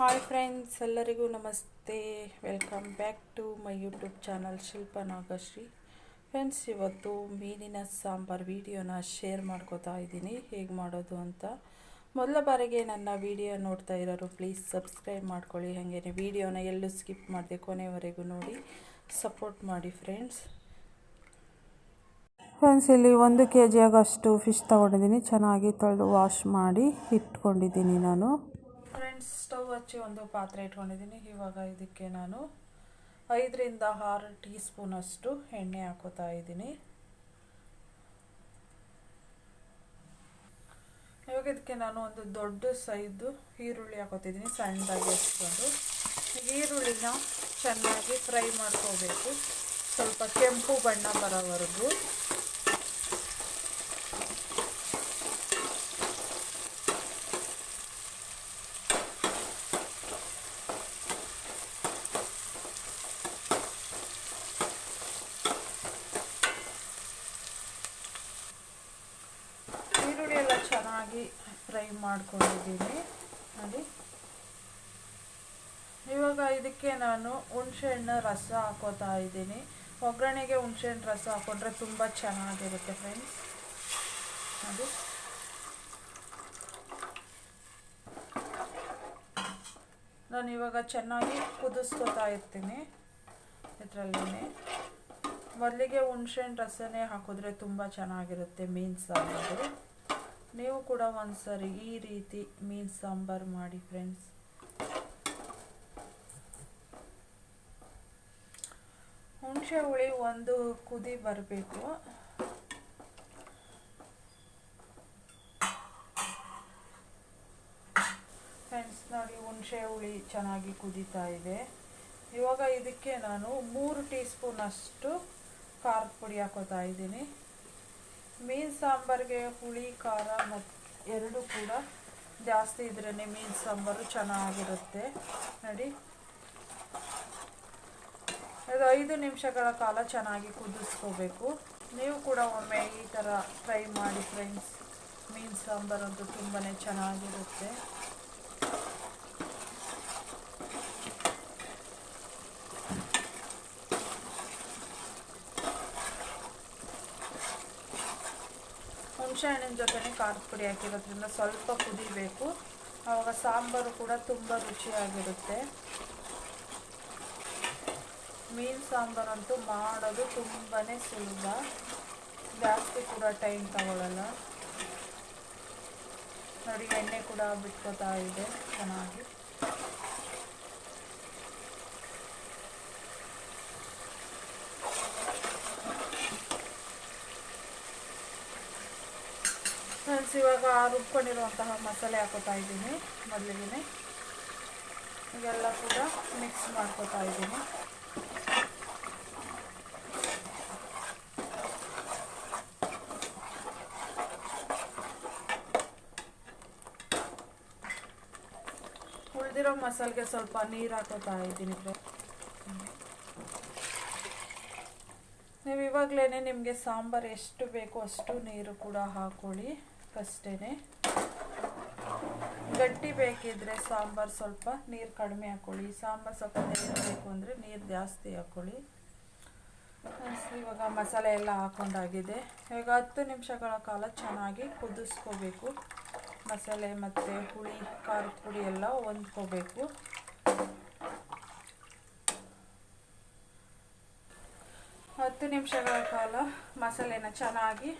Hi friends ಎಲ್ಲರಿಗೂ ನಮಸ್ತೆ. Welcome back to my YouTube channel Shilpa Nagashree friends ಇವತ್ತು ಮೀನಿನ ಸಾಂಬಾರು ವಿಡಿಯೋನ ಶೇರ್ ಮಾಡ್ಕೋತಾ ಇದ್ದೀನಿ. ಹೇಗೆ ಮಾಡೋದು ಅಂತ ಮೊದಲ ಬಾರಿಗೆ ನನ್ನ ವಿಡಿಯೋ ನೋಡ್ತಾ ಇರೋರು ಪ್ಲೀಸ್ ಸಬ್ಸ್ಕ್ರೈಬ್ ಮಾಡ್ಕೊಳ್ಳಿ. ಹಾಗೇನೆ ವಿಡಿಯೋನ ಎಲ್ಲೂ ಸ್ಕಿಪ್ ಮಾಡಿದೆ ಕೊನೆವರೆಗೂ ನೋಡಿ. ಸಪೋರ್ಟ್ ಮಾಡಿ ಫ್ರೆಂಡ್ಸ್ ಫ್ರೆಂಡ್ಸ್ ಇಲ್ಲಿ ಒಂದು ಕೆ ಜಿ ಆಗೋಷ್ಟು ಫಿಶ್ ತೊಗೊಂಡಿದ್ದೀನಿ. ಚೆನ್ನಾಗಿ ತೊಳೆದು ವಾಶ್ ಮಾಡಿ ಇಟ್ಕೊಂಡಿದ್ದೀನಿ ನಾನು. ಫ್ರೆಂಡ್ಸ್ ಸ್ಟವ್ ಹಚ್ಚಿ ಒಂದು ಪಾತ್ರೆ ಇಟ್ಕೊಂಡಿದ್ದೀನಿ. ಇವಾಗ ಇದಕ್ಕೆ ನಾನು ಐದರಿಂದ ಆರು ಟೀ ಸ್ಪೂನಷ್ಟು ಎಣ್ಣೆ ಹಾಕೋತಾ ಇದ್ದೀನಿ. ಇವಾಗ ಇದಕ್ಕೆ ನಾನು ಒಂದು ದೊಡ್ಡ ಸೈಜು ಈರುಳ್ಳಿ ಹಾಕೋತಿದ್ದೀನಿ. ಸಣ್ಣದಾಗಿ ಹಚ್ಕೊಂಡು ಈರುಳ್ಳಿನ ಚೆನ್ನಾಗಿ ಫ್ರೈ ಮಾಡ್ಕೋಬೇಕು. ಸ್ವಲ್ಪ ಕೆಂಪು ಬಣ್ಣ ಬರೋವರೆಗೂ ಈರುಳ್ಳಿ ಎಲ್ಲ ಚೆನ್ನಾಗಿ ಫ್ರೈ ಮಾಡ್ಕೊಂಡಿದ್ದೀನಿ. ನೋಡಿ. ಇವಾಗ ಇದಕ್ಕೆ ನಾನು ಹುಣಸೆಹಣ್ಣು ರಸ ಹಾಕೋತಾ ಇದ್ದೀನಿ. ಒಗ್ಗರಣೆಗೆ ಹುಣಸೆಹಣ್ಣು ರಸ ಹಾಕೊಂಡ್ರೆ ತುಂಬ ಚೆನ್ನಾಗಿರುತ್ತೆ ಫ್ರೆಂಡ್ಸ್. ಅದು ನಾನು ಇವಾಗ ಚೆನ್ನಾಗಿ ಕುದಿಸ್ಕೊತಾ ಇರ್ತೀನಿ ಇದರಲ್ಲೇ ಮೊದಲಿಗೆ ಹುಣಸೆಹಣ್ಣು ರಸನೇ ಹಾಕಿದ್ರೆ ತುಂಬ ಚೆನ್ನಾಗಿರುತ್ತೆ ಮೀನು ಸಾಂಬಾರು ನೀವು ಕೂಡ ಒಂದ್ಸರಿ ಈ ರೀತಿ ಮೀನು ಸಾಂಬಾರು ಮಾಡಿ ಫ್ರೆಂಡ್ಸ್ ಹುಣಸೆ ಹುಳಿ ಒಂದು ಕುದಿ ಬರಬೇಕು. ಫ್ರೆಂಡ್ಸ್ ನೋಡಿ ಹುಣಸೆ ಹುಳಿ ಚೆನ್ನಾಗಿ ಕುದೀತಾ ಇದೆ. ಇವಾಗ ಇದಕ್ಕೆ ನಾನು ಮೂರು ಟೀ ಸ್ಪೂನ್ ಅಷ್ಟು ಖಾರದ ಪುಡಿ ಹಾಕೋತಾ ಇದ್ದೀನಿ. ಮೀನು ಸಾಂಬಾರಿಗೆ ಹುಳಿ, ಖಾರ ಮತ್ತು ಎರಡು ಕೂಡ ಜಾಸ್ತಿ ಇದ್ರೇ ಮೀನು ಸಾಂಬಾರು ಚೆನ್ನಾಗಿರುತ್ತೆ. ನೋಡಿ. ಇದು ಐದು ನಿಮಿಷಗಳ ಕಾಲ ಚೆನ್ನಾಗಿ ಕುದಿಸ್ಕೋಬೇಕು. ನೀವು ಕೂಡ ಒಮ್ಮೆ ಈ ಥರ ಫ್ರೈ ಮಾಡಿ ಫ್ರೆಂಡ್ಸ್ ಮೀನು ಸಾಂಬಾರಂತೂ ತುಂಬಾ ಚೆನ್ನಾಗಿರುತ್ತೆ. ಹುಣಸೆಹಣ್ಣಿನ ಜೊತೆನೇ ಖಾರದ ಪುಡಿ ಹಾಕಿರೋದ್ರಿಂದ ಸ್ವಲ್ಪ ಕುದಿಬೇಕು ಆವಾಗ ಸಾಂಬಾರು ಕೂಡ ತುಂಬ ರುಚಿಯಾಗಿರುತ್ತೆ. ಮೀನು ಸಾಂಬಾರಂತೂ ಮಾಡೋದು ತುಂಬಾ ಸುಲಭ. ಜಾಸ್ತಿ ಕೂಡ ಟೈಮ್ ತಗೊಳ್ಳಲ್ಲ ನೋಡಿ, ಎಣ್ಣೆ ಕೂಡ ಬಿಟ್ಕೋತಾ ಇದೆ ಚೆನ್ನಾಗಿ. ಫ್ರೆಂಡ್ಸ್ ಇವಾಗ ರುಬ್ಕೊಂಡಿರುವಂತಹ ಮಸಾಲೆ ಹಾಕೋತಾ ಇದ್ದೀನಿ. ಮೊದಲಿಗೆ ಇವೆಲ್ಲ ಕೂಡ ಮಿಕ್ಸ್ ಮಾಡ್ಕೋತಾ ಇದ್ದೀನಿ. ಉಳಿದಿರೋ ಮಸಾಲೆಗೆ ಸ್ವಲ್ಪ ನೀರು ಹಾಕೋತಾ ಇದ್ದೀನಿ ನೀವು ಇವಾಗಲೇ ನಿಮಗೆ ಸಾಂಬಾರು ಎಷ್ಟು ಬೇಕೋ ಅಷ್ಟು ನೀರು ಕೂಡ ಹಾಕೊಳ್ಳಿ. ಫಸ್ಟೇ ಗಟ್ಟಿ ಬೇಕಿದ್ರೆ ಸಾಂಬಾರು ಸ್ವಲ್ಪ ನೀರು ಕಡಿಮೆ ಹಾಕ್ಕೊಳ್ಳಿ ಸಾಂಬಾರು ಸ್ವಲ್ಪ ಬೇಕು ಅಂದರೆ ನೀರು ಜಾಸ್ತಿ ಹಾಕ್ಕೊಳ್ಳಿ ಇವಾಗ ಮಸಾಲೆ ಎಲ್ಲ ಹಾಕೊಂಡಾಗಿದೆ. ಇವಾಗ ಹತ್ತು ನಿಮಿಷಗಳ ಕಾಲ ಚೆನ್ನಾಗಿ ಕುದಿಸ್ಕೋಬೇಕು. ಮಸಾಲೆ ಮತ್ತು ಹುಳಿ, ಖಾರದ ಪುಡಿ ಎಲ್ಲ ಹೊಂದ್ಕೋಬೇಕು. ಹತ್ತು ನಿಮಿಷಗಳ ಕಾಲ ಮಸಾಲೆನ ಚೆನ್ನಾಗಿ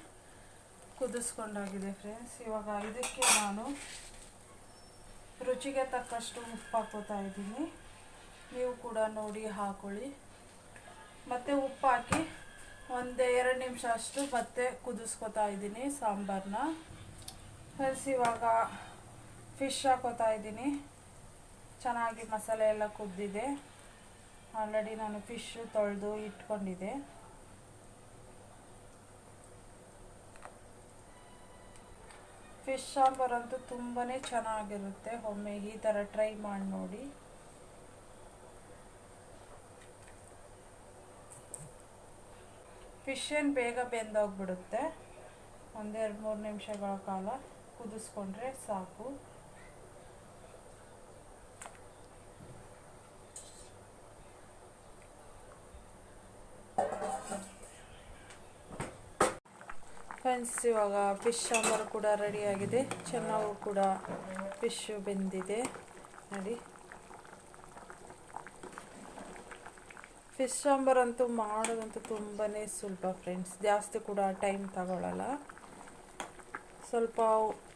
ಕುದಿಸ್ಕೊಂಡಾಗಿದೆ ಫ್ರೆಂಡ್ಸ್ ಇವಾಗ ಇದಕ್ಕೆ ನಾನು ರುಚಿಗೆ ತಕ್ಕಷ್ಟು ಉಪ್ಪು ಹಾಕೋತಾ ಇದ್ದೀನಿ. ನೀವು ಕೂಡ ನೋಡಿ ಹಾಕೊಳ್ಳಿ. ಮತ್ತು ಉಪ್ಪು ಹಾಕಿ ಒಂದು ಎರಡು ನಿಮಿಷ ಅಷ್ಟು ಮತ್ತೆ ಕುದಿಸ್ಕೊತಾ ಇದ್ದೀನಿ ಸಾಂಬಾರನ್ನ ಫ್ರೆಂಡ್ಸ್ ಇವಾಗ ಫಿಶ್ ಹಾಕೋತಾ ಇದ್ದೀನಿ. ಚೆನ್ನಾಗಿ ಮಸಾಲೆ ಎಲ್ಲ ಕುದ್ದಿದೆ. ಆಲ್ರೆಡಿ ನಾನು ಫಿಶ್ಶು ತೊಳೆದು ಇಟ್ಕೊಂಡಿದ್ದೆ. ಫಿಶ್ ಸಾಂಬಾರಂತೂ ತುಂಬಾ ಚೆನ್ನಾಗಿರುತ್ತೆ. ಒಮ್ಮೆ ಈ ಥರ ಟ್ರೈ ಮಾಡಿ ನೋಡಿ. ಫಿಶ್ ಏನು ಬೇಗ ಬೆಂದೋಗ್ಬಿಡುತ್ತೆ? ಒಂದೆರಡು ಮೂರು ನಿಮಿಷಗಳ ಕಾಲ ಕುದಿಸ್ಕೊಂಡ್ರೆ ಸಾಕು. ಫ್ರೆಂಡ್ಸ್ ಇವಾಗ ಫಿಶ್ ಸಾಂಬಾರು ಕೂಡ ರೆಡಿಯಾಗಿದೆ ಚೆನ್ನಾಗೂ ಕೂಡ ಫಿಶ್ಶು ಬೆಂದಿದೆ. ನೋಡಿ. ಫಿಶ್ ಸಾಂಬಾರಂತೂ ಮಾಡೋದಂತೂ ತುಂಬಾ ಸುಲಭ ಫ್ರೆಂಡ್ಸ್ ಜಾಸ್ತಿ ಕೂಡ ಟೈಮ್ ತಗೊಳ್ಳಲ್ಲ ಸ್ವಲ್ಪ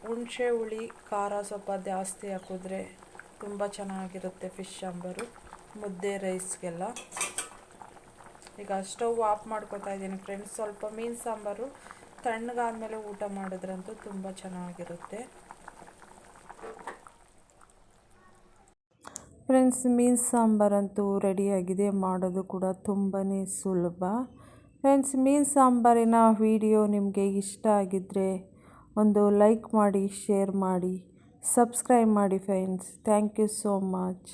ಹುಣಸೆ ಹುಳಿ, ಖಾರ ಸ್ವಲ್ಪ ಜಾಸ್ತಿ ಹಾಕಿದ್ರೆ ತುಂಬ ಚೆನ್ನಾಗಿರುತ್ತೆ ಫಿಶ್ ಸಾಂಬಾರು. ಮುದ್ದೆ ರೈಸ್ಗೆಲ್ಲ ಈಗ ಸ್ಟವ್ ಆಫ್ ಮಾಡ್ಕೊತಾ ಇದ್ದೀನಿ ಫ್ರೆಂಡ್ಸ್ ಸ್ವಲ್ಪ ಮೀನು ಸಾಂಬಾರು ತಣ್ಣಗಾದ್ಮೇಲೆ ಊಟ ಮಾಡಿದ್ರಂತೂ ತುಂಬ ಚೆನ್ನಾಗಿರುತ್ತೆ. ಫ್ರೆಂಡ್ಸ್ ಮೀನು ಸಾಂಬಾರಂತೂ ರೆಡಿಯಾಗಿದೆ. ಮಾಡೋದು ಕೂಡ ತುಂಬಾ ಸುಲಭ. ಫ್ರೆಂಡ್ಸ್ ಮೀನು ಸಾಂಬಾರಿನ ವಿಡಿಯೋ ನಿಮಗೆ ಇಷ್ಟ ಆಗಿದ್ದರೆ ಒಂದು ಲೈಕ್ ಮಾಡಿ, ಶೇರ್ ಮಾಡಿ, ಸಬ್ಸ್ಕ್ರೈಬ್ ಮಾಡಿ friends thank you so much